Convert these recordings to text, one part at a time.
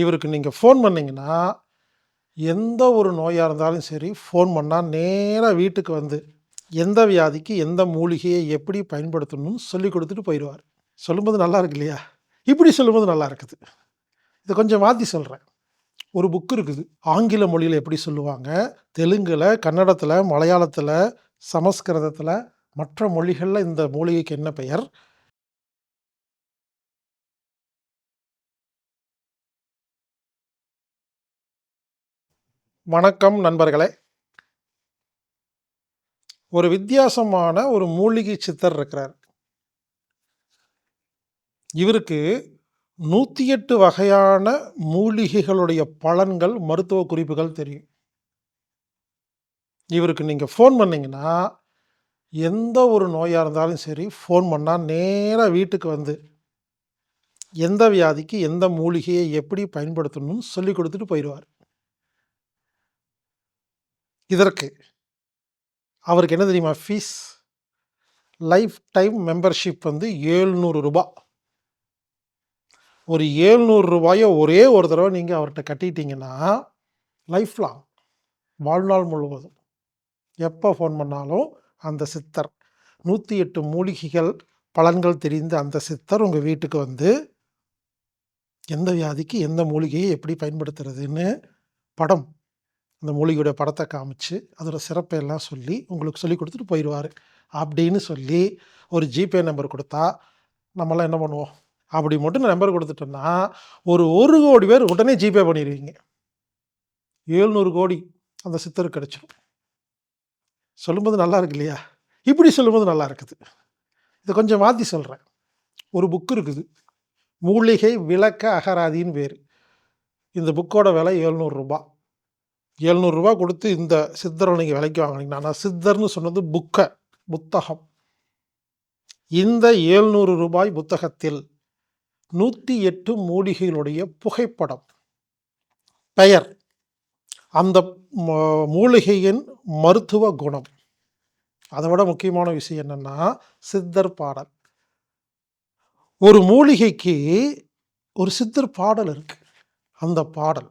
இவருக்கு நீங்கள் ஃபோன் பண்ணிங்கன்னா எந்த ஒரு நோயாக இருந்தாலும் சரி ஃபோன் பண்ணால் நேராக வீட்டுக்கு வந்து எந்த வியாதிக்கு எந்த மூலிகையை எப்படி பயன்படுத்தணும்னு சொல்லி கொடுத்துட்டு போயிடுவார். சொல்லும்போது நல்லா இருக்கு இல்லையா? இப்படி சொல்லும்போது நல்லா இருக்குது. இதை கொஞ்சம் மாற்றி சொல்கிறேன் ஒரு புக் இருக்குது. ஆங்கில மொழியில் எப்படி சொல்லுவாங்க? தெலுங்கில் கன்னடத்தில் மலையாளத்தில் சமஸ்கிருதத்தில் மற்ற மொழிகளில் இந்த மூலிகைக்கு என்ன பெயர்? வணக்கம் நண்பர்களே. ஒரு வித்தியாசமான ஒரு மூலிகை சித்தர் இருக்கிறார். இவருக்கு நூற்றி எட்டு வகையான மூலிகைகளுடைய பலன்கள் மருத்துவ குறிப்புகள் தெரியும். இவருக்கு நீங்கள் ஃபோன் பண்ணிங்கன்னா எந்த ஒரு நோயாக இருந்தாலும் சரி ஃபோன் பண்ணால் நேராக வீட்டுக்கு வந்து எந்த வியாதிக்கு எந்த மூலிகையை எப்படி பயன்படுத்தணும்னு சொல்லி கொடுத்துட்டு போயிடுவார். இதற்கு அவருக்கு என்ன தெரியுமா ஃபீஸ் லைஃப் டைம் மெம்பர்ஷிப் வந்து ஏழ்நூறு ரூபா. ஒரு ஏழ்நூறு ரூபாயை ஒரே ஒரு தடவை நீங்கள் அவர்கிட்ட கட்டிட்டீங்கன்னா லைஃப் லாங் வாழ்நாள் முழுவதும். எப்போ ஃபோன் பண்ணாலும் அந்த சித்தர். நூற்றி எட்டு மூலிகைகள் பலன்கள் தெரிந்த அந்த சித்தர் உங்கள் வீட்டுக்கு வந்து எந்த வியாதிக்கு எந்த மூலிகையை எப்படி பயன்படுத்துறதுன்னு படம் அந்த மூலிகையோட படத்தை காமிச்சு அதோட சிறப்பை எல்லாம் சொல்லி உங்களுக்கு சொல்லி கொடுத்துட்டு போயிடுவார் அப்படின்னு சொல்லி ஒரு ஜிபே நம்பர் கொடுத்தா நம்மளாம் என்ன பண்ணுவோம்? அப்படி மட்டும் நம்பர் கொடுத்துட்டோன்னா ஒரு ஒரு கோடி பேர் உடனே ஜிபே பண்ணிடுவீங்க ஏழ்நூறு கோடி அந்த சித்தருக்கு கிடச்சிடும் சொல்லும்போது நல்லா இருக்கு இல்லையா? இப்படி சொல்லும்போது நல்லா இருக்குது. இதை கொஞ்சம் மாற்றி சொல்கிறேன் ஒரு புக்கு இருக்குது. மூலிகை விளக்க அகராதின்னு பேர். இந்த புக்கோட விலை எழுநூறுரூபா எழுநூறுரூவா கொடுத்து இந்த சித்தரை நீங்கள் விலைக்கு வாங்கினீங்கன்னா நான் சித்தர்னு சொன்னது புக்கை புத்தகம். இந்த ஏழ்நூறு ரூபாய் புத்தகத்தில் நூற்றி எட்டு மூலிகைகளுடைய புகைப்படம் பெயர் அந்த மூலிகையின் மருத்துவ குணம். அதை விட முக்கியமான விஷயம் என்னென்னா சித்தர் பாடல். ஒரு மூலிகைக்கு ஒரு சித்தர் பாடல் இருக்குது அந்த பாடல்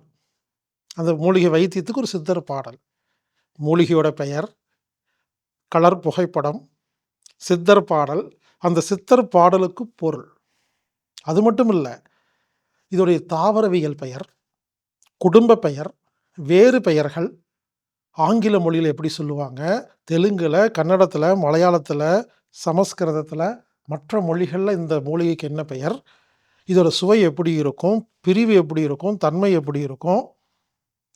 அந்த மூலிகை வைத்தியத்துக்கு ஒரு சித்தர் பாடல். மூலிகையோட பெயர் கலர் புகைப்படம் சித்தர் பாடல். அந்த சித்தர் பாடலுக்கு பொருள். அது மட்டும் இல்லை இதோடைய தாவரவியல் பெயர் குடும்ப பெயர் வேறு பெயர்கள். ஆங்கில மொழியில் எப்படி சொல்லுவாங்க? தெலுங்கில் கன்னடத்தில் மலையாளத்தில் சமஸ்கிருதத்தில் மற்ற மொழிகளில் இந்த மூலிகைக்கு என்ன பெயர்? இதோட சுவை எப்படி இருக்கும்? பிரிவு எப்படி இருக்கும்? தன்மை எப்படி இருக்கும்?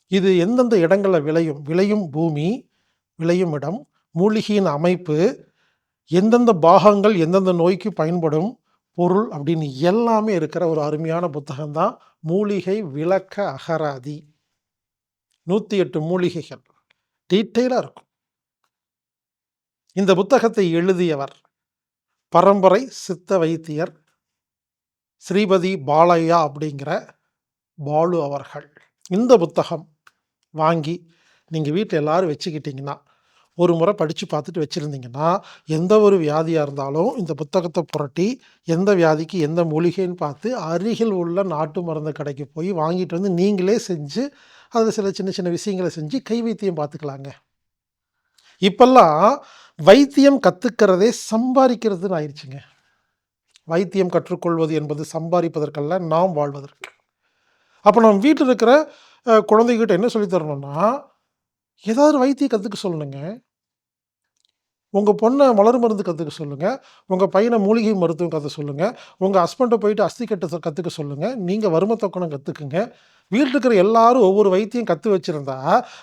இது எந்தெந்த இடங்களில் விளையும்? விளையும் பூமி விளையும் இடம் மூலிகையின் அமைப்பு எந்தெந்த பாகங்கள் எந்தெந்த நோய்க்கு பயன்படும் பொருள் அப்படின்னு எல்லாமே இருக்கிற ஒரு அருமையான புத்தகம்தான் மூலிகை விளக்க அகராதி. நூற்றி எட்டு மூலிகைகள். டீட்டெயிலாக இருக்கும். இந்த புத்தகத்தை எழுதியவர் பரம்பரை சித்த வைத்தியர் ஸ்ரீபதி பாலையா அப்படிங்கிற பாலு அவர்கள். இந்த புத்தகம் வாங்கி நீங்கள் வீட்டில் எல்லோரும் வச்சுக்கிட்டிங்கன்னா ஒரு முறை படித்து பார்த்துட்டு வச்சுருந்தீங்கன்னா எந்த ஒரு வியாதியாக இருந்தாலும் இந்த புத்தகத்தை புரட்டி எந்த வியாதிக்கு எந்த மூலிகைன்னு பார்த்து அருகில் உள்ள நாட்டு மருந்து கடைக்கு போய் வாங்கிட்டு வந்து நீங்களே செஞ்சு அதில் சில சின்ன சின்ன விஷயங்களை செஞ்சு கை வைத்தியம் பார்த்துக்கலாங்க. இப்போல்லாம் வைத்தியம் கற்றுக்கிறதே சம்பாதிக்கிறதுன்னு ஆயிடுச்சுங்க வைத்தியம் கற்றுக்கொள்வது என்பது சம்பாதிப்பதற்கல்ல நாம் வாழ்வதற்கு. அப்போ நம்ம வீட்டில் இருக்கிற குழந்தைகிட்ட என்ன சொல்லித் தரணும்னா ஏதாவது வைத்தியம் கற்றுக்க சொல்லணுங்க உங்கள் பொண்ணை மலர் மருந்து கற்றுக்க சொல்லுங்கள் உங்கள் பையனை மூலிகை மருத்துவம் கற்று சொல்லுங்கள் உங்கள் ஹஸ்பண்டை போயிட்டு அஸ்தி கட்ட கற்றுக்க சொல்லுங்கள் நீங்கள் வறுமை தொக்கணம் கற்றுக்குங்க வீட்டில் இருக்கிற எல்லாரும் ஒவ்வொரு வைத்தியம் கற்று வச்சுருந்தா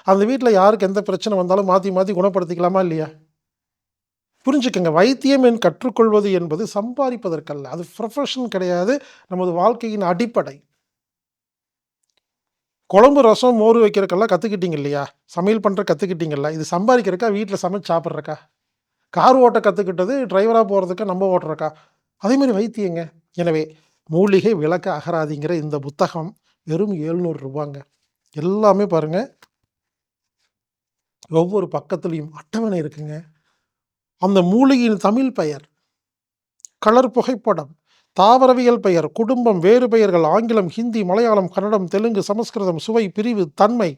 அந்த வீட்டில் யாருக்கு எந்த பிரச்சனை வந்தாலும் மாற்றி மாற்றி குணப்படுத்திக்கலாமா இல்லையா? புரிஞ்சுக்கங்க. வைத்தியம் என் கற்றுக்கொள்வது என்பது சம்பாதிப்பதற்கல்ல. அது ப்ரொஃபஷன் கிடையாது. நமது வாழ்க்கையின் அடிப்படை. குழம்பு ரசம் மோர் வைக்கிறக்கெல்லாம் கற்றுக்கிட்டீங்க இல்லையா? சமையல் பண்ணுற கற்றுக்கிட்டீங்கல்ல இது சம்பாதிக்கிறக்கா வீட்டில் சமைச்சு சாப்பிட்றக்கா கார் ஓட்ட கற்றுக்கிட்டது டிரைவராக போகிறதுக்கு நம்ம ஓட்டுறக்கா அதே மாதிரி வைத்தியங்க. எனவே மூலிகை விளக்க அகராதிங்கிற இந்த புத்தகம் வெறும் எழுநூறு ரூபாங்க. எல்லாமே பாருங்க. ஒவ்வொரு பக்கத்துலேயும் அட்டவணை இருக்குங்க. அந்த மூலிகையின் தமிழ் பெயர் கலர் புகைப்படம். தாவரவியல் பெயர் குடும்பம் வேறு பெயர்கள் ஆங்கிலம் ஹிந்தி மலையாளம் கன்னடம் தெலுங்கு சமஸ்கிருதம் சுவை பிரிவு தன்மை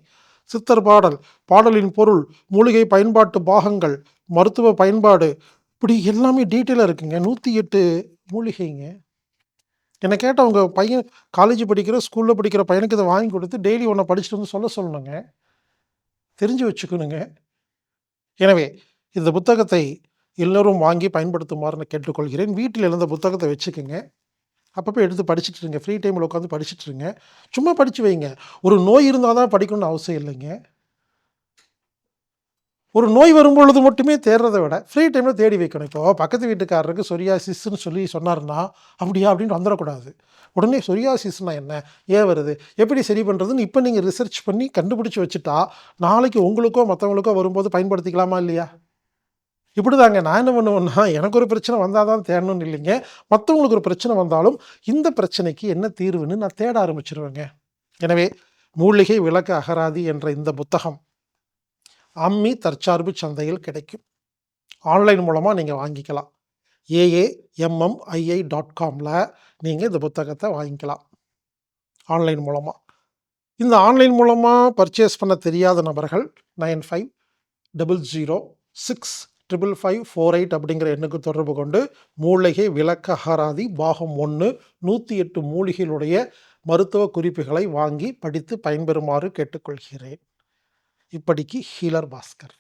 சித்தர் பாடல் பாடலின் பொருள் மூலிகை பயன்பாட்டு பாகங்கள் மருத்துவ பயன்பாடு. இப்படி எல்லாமே டீட்டெயிலாக இருக்குங்க. நூற்றி எட்டு மூலிகைங்க. என்னை கேட்டால் உங்கள் பையன் காலேஜ் படிக்கிற ஸ்கூலில் படிக்கிற பையனுக்கு இதை வாங்கி கொடுத்து டெய்லி ஒன்றை படிச்சுட்டு வந்து சொல்ல சொல்லணுங்க. தெரிஞ்சு வச்சுக்கணுங்க. எனவே இந்த புத்தகத்தை எல்லோரும் வாங்கி பயன்படுத்துமாறு நான் கேட்டுக்கொள்கிறேன். வீட்டில் இருந்த புத்தகத்தை வச்சுக்கோங்க. அப்பப்போ எடுத்து படிச்சுட்டு இருங்க. ஃப்ரீ டைமில் உட்காந்து படிச்சுட்டு இருங்க. சும்மா படித்து வைங்க. ஒரு நோய் இருந்தால் தான் படிக்கணும்னு அவசியம் இல்லைங்க. ஒரு நோய் வரும்பொழுது மட்டுமே தேடுறதை விட ஃப்ரீ டைமில் தேடி வைக்கணும். இப்போ பக்கத்து வீட்டுக்காரருக்கு சொரியாசிஸ்ன்னு சொல்லி சொன்னாருன்னா அப்படியா? அப்படின்னு வந்துடக்கூடாது. உடனே சொரியாசிஸ்னா என்ன? ஏன் வருது? எப்படி சரி பண்ணுறதுன்னு இப்போ நீங்கள் ரிசர்ச் பண்ணி கண்டுபிடிச்சி வச்சுட்டா நாளைக்கு உங்களுக்கோ மற்றவங்களுக்கோ வரும்போது பயன்படுத்திக்கலாமா இல்லையா? இப்படி தாங்க நான் என்ன பண்ணுவேன்னா எனக்கு ஒரு பிரச்சனை வந்தால் தான் தேடணும்னு இல்லைங்க. மற்றவங்களுக்கு ஒரு பிரச்சனை வந்தாலும் இந்த பிரச்சனைக்கு என்ன தீர்வுன்னு நான் தேட ஆரம்பிச்சிருவேங்க. எனவே மூலிகை விளக்கு அகராதி என்ற இந்த புத்தகம் அம்மி தற்சார்பு சந்தையில் கிடைக்கும். ஆன்லைன் மூலமாக நீங்கள் வாங்கிக்கலாம். ஏஏஎம்எம்ஐஐ டாட் காமில் நீங்கள் இந்த புத்தகத்தை வாங்கிக்கலாம். ஆன்லைன் மூலமாக இந்த ஆன்லைன் மூலமாக பர்ச்சேஸ் பண்ண தெரியாத நபர்கள் nine five double zero six triple five four eight அப்படிங்கிற எண்ணுக்கு தொடர்பு கொண்டு மூலிகை விளக்கஹராதி பாகம் ஒன்று நூற்றி எட்டு மூலிகைகளுடைய மருத்துவ குறிப்புகளை வாங்கி படித்து பயன்பெறுமாறு கேட்டுக்கொள்கிறேன். இப்படிக்கு ஹீலர் பாஸ்கர்.